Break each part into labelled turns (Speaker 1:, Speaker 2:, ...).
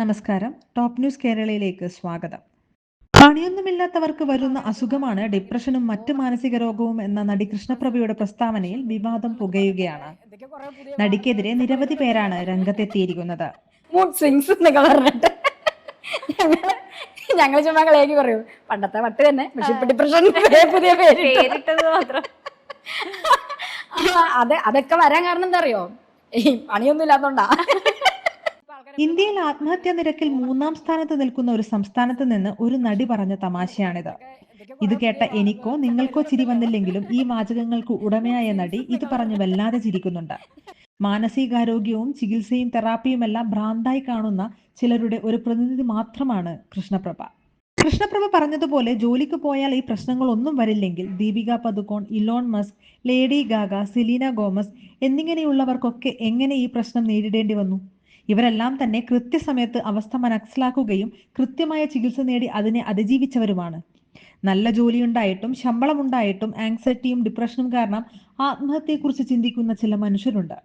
Speaker 1: നമസ്കാരം. Top news കേരളയിലേക്ക് സ്വാഗതം. പണിയൊന്നുമില്ലാത്തവർക്ക് വരുന്ന അസുഖമാണ് ഡിപ്രഷനും മറ്റ് മാനസിക രോഗവും എന്ന നടി കൃഷ്ണപ്രഭയുടെ പ്രസ്താവനയിൽ വിവാദം പുകയുകയാണ്. നടിക്കെതിരെ നിരവധി പേരാണ് രംഗത്തെത്തിയിരിക്കുന്നത്.
Speaker 2: ഞങ്ങൾ ചുമ്മാ കളിയാക്കി പറയൂ. പണ്ടത്തെ വട്ട് തന്നെ. പക്ഷെ ഇപ്പൊ ഡിപ്രഷൻ പുതിയ പേര്
Speaker 3: പേരിട്ടത് മാത്രം.
Speaker 2: അതെ അതൊക്കെ വരാൻ കാരണം എന്താ അറിയോ? ഈ പണിയൊന്നും ഇല്ലാത്തോണ്ടാ.
Speaker 1: ഇന്ത്യയിൽ ആത്മഹത്യാ നിരക്കിൽ മൂന്നാം സ്ഥാനത്ത് നിൽക്കുന്ന ഒരു സംസ്ഥാനത്ത് നിന്ന് ഒരു നടി പറഞ്ഞ തമാശയാണിത്. ഇത് കേട്ട എനിക്കോ നിങ്ങൾക്കോ ചിരി വന്നില്ലെങ്കിലും ഈ വാചകങ്ങൾക്ക് ഉടമയായ നടി ഇത് പറഞ്ഞു വല്ലാതെ ചിരിക്കുന്നുണ്ട്. മാനസികാരോഗ്യവും ചികിത്സയും തെറാപ്പിയും എല്ലാം ഭ്രാന്തായി കാണുന്ന ചിലരുടെ ഒരു പ്രതിനിധി മാത്രമാണ് കൃഷ്ണപ്രഭ. കൃഷ്ണപ്രഭ പറഞ്ഞതുപോലെ ജോലിക്ക് പോയാൽ ഈ പ്രശ്നങ്ങളൊന്നും വരില്ലെങ്കിൽ Deepika Padukone Elon Musk Lady Gaga Selena Gomez എന്നിങ്ങനെയുള്ളവർക്കൊക്കെ എങ്ങനെ ഈ പ്രശ്നം നേരിടേണ്ടി വന്നു? ഇവരെല്ലാം തന്നെ കൃത്യസമയത്ത് അവസ്ഥ മനസ്സിലാക്കുകയും കൃത്യമായ ചികിത്സ നേടി അതിനെ അതിജീവിച്ചവരുമാണ്. നല്ല ജോലിയുണ്ടായിട്ടും ശമ്പളമുണ്ടായിട്ടും ആങ്സൈറ്റിയും ഡിപ്രഷനും കാരണം ആത്മഹത്യയെക്കുറിച്ച് ചിന്തിക്കുന്ന ചില മനുഷ്യരുണ്ട്.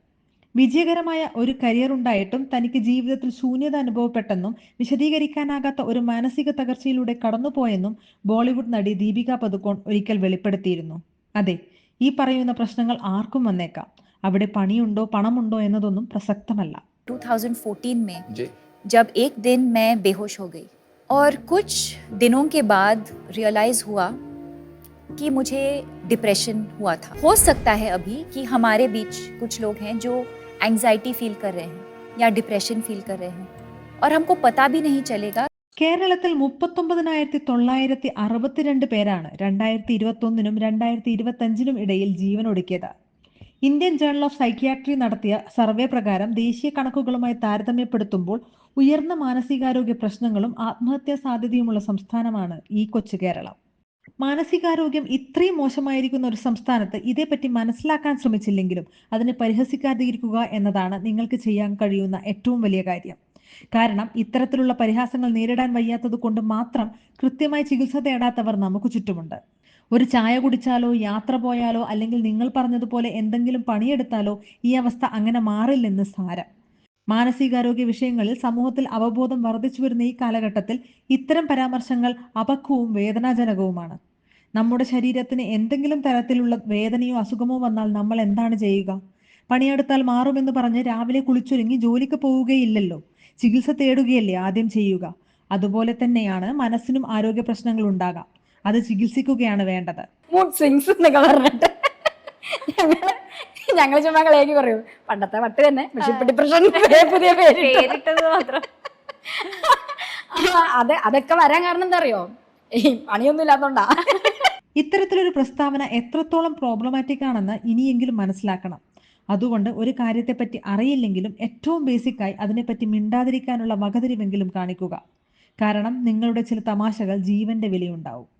Speaker 1: വിജയകരമായ ഒരു കരിയർ ഉണ്ടായിട്ടും തനിക്ക് ജീവിതത്തിൽ ശൂന്യത അനുഭവപ്പെട്ടെന്നും വിശദീകരിക്കാനാകാത്ത ഒരു മാനസിക തകർച്ചയിലൂടെ കടന്നുപോയെന്നും ബോളിവുഡ് നടി ദീപിക പതുക്കോൺ ഒരിക്കൽ വെളിപ്പെടുത്തിയിരുന്നു. അതെ ഈ പറയുന്ന പ്രശ്നങ്ങൾ ആർക്കും വന്നേക്കാം. അവിടെ പണിയുണ്ടോ പണമുണ്ടോ എന്നതൊന്നും പ്രസക്തമല്ല.
Speaker 3: 2014 में
Speaker 4: जी
Speaker 3: जब एक दिन मैं बेहोश हो गई और कुछ दिनों के बाद रियलाइज हुआ कि मुझे डिप्रेशन हुआ था हो सकता है अभी कि हमारे बीच कुछ लोग हैं जो एंजाइटी फील कर रहे हैं या डिप्रेशन फील कर रहे हैं और हमको पता भी नहीं चलेगा
Speaker 1: കേരളത്തിൽ മുപ്പത്തൊമ്പതിനായിരത്തി തൊള്ളായിരത്തി അറുപത്തിരണ്ട് പേരാണ് രണ്ടായിരത്തി ഇരുപത്തി ഒന്നിനും രണ്ടായിരത്തി ഇരുപത്തി അഞ്ചിനും ഇടയിൽ ജീവനൊടുക്കിയത് ഇന്ത്യൻ ജേണൽ ഓഫ് സൈക്യാട്രി നടത്തിയ സർവേ പ്രകാരം ദേശീയ കണക്കുകളുമായി താരതമ്യപ്പെടുത്തുമ്പോൾ ഉയർന്ന മാനസികാരോഗ്യ പ്രശ്നങ്ങളും ആത്മഹത്യാ സാധ്യതയുമുള്ള സംസ്ഥാനമാണ് ഈ കൊച്ചു കേരളം. മാനസികാരോഗ്യം ഇത്രയും മോശമായിരിക്കുന്ന ഒരു സംസ്ഥാനത്ത് ഇതേപ്പറ്റി മനസ്സിലാക്കാൻ ശ്രമിച്ചില്ലെങ്കിലും അതിനെ പരിഹസിക്കാതിരിക്കുക എന്നതാണ് നിങ്ങൾക്ക് ചെയ്യാൻ കഴിയുന്ന ഏറ്റവും വലിയ കാര്യം. കാരണം ഇത്തരത്തിലുള്ള പരിഹാസങ്ങൾ നേരിടാൻ വയ്യാത്തത് കൊണ്ട് മാത്രം കൃത്യമായി ചികിത്സ തേടാത്തവർ നമുക്ക് ചുറ്റുമുണ്ട്. ഒരു ചായ കുടിച്ചാലോ യാത്ര പോയാലോ അല്ലെങ്കിൽ നിങ്ങൾ പറഞ്ഞതുപോലെ എന്തെങ്കിലും പണിയെടുത്താലോ ഈ അവസ്ഥ അങ്ങനെ മാറില്ലെന്ന് സാരം. മാനസികാരോഗ്യ വിഷയങ്ങളിൽ സമൂഹത്തിൽ അവബോധം വർദ്ധിച്ചു വരുന്ന ഈ കാലഘട്ടത്തിൽ ഇത്തരം പരാമർശങ്ങൾ അപക്വവും വേദനാജനകവുമാണ്. നമ്മുടെ ശരീരത്തിന് എന്തെങ്കിലും തരത്തിലുള്ള വേദനയോ അസുഖമോ വന്നാൽ നമ്മൾ എന്താണ് ചെയ്യുക? പണിയെടുത്താൽ മാറുമെന്ന് പറഞ്ഞ് രാവിലെ കുളിച്ചൊരുങ്ങി ജോലിക്ക് പോവുകയില്ലല്ലോ. ചികിത്സ തേടുകയല്ലേ ആദ്യം ചെയ്യുക. അതുപോലെ തന്നെയാണ് മനസ്സിനും ആരോഗ്യ പ്രശ്നങ്ങൾ ഉണ്ടാകാം. അത് ചികിത്സിക്കുകയാണ് വേണ്ടത്.
Speaker 2: മൂഡ് സ്വിങ്സ് എന്നൊക്കെ പറഞ്ഞിട്ട്. ഞങ്ങൾ ഞങ്ങൾ ചുമ്മാ കളിയാക്കി പറയൂ. പണ്ടത്തെ വട്ട് തന്നെ. പക്ഷെ ഇപ്പൊ ഡിപ്രഷൻ പുതിയ പേര്
Speaker 3: പേരിട്ടത് മാത്രം.
Speaker 2: അതെ അതൊക്കെ വരാൻ കാരണം എന്താ അറിയോ? പണിയൊന്നും ഇല്ലാത്തോണ്ടാ.
Speaker 1: ഇത്തരത്തിലൊരു പ്രസ്താവന എത്രത്തോളം പ്രോബ്ലമാറ്റിക് ആണെന്ന് ഇനിയെങ്കിലും മനസ്സിലാക്കണം. അതുകൊണ്ട് ഒരു കാര്യത്തെപ്പറ്റി അറിയില്ലെങ്കിലും ഏറ്റവും ബേസിക്കായി അതിനെപ്പറ്റി മിണ്ടാതിരിക്കാനുള്ള വകതിരിവെങ്കിലും കാണിക്കുക. കാരണം നിങ്ങളുടെ ചില തമാശകൾ ജീവന്റെ വിലയുണ്ടാവും.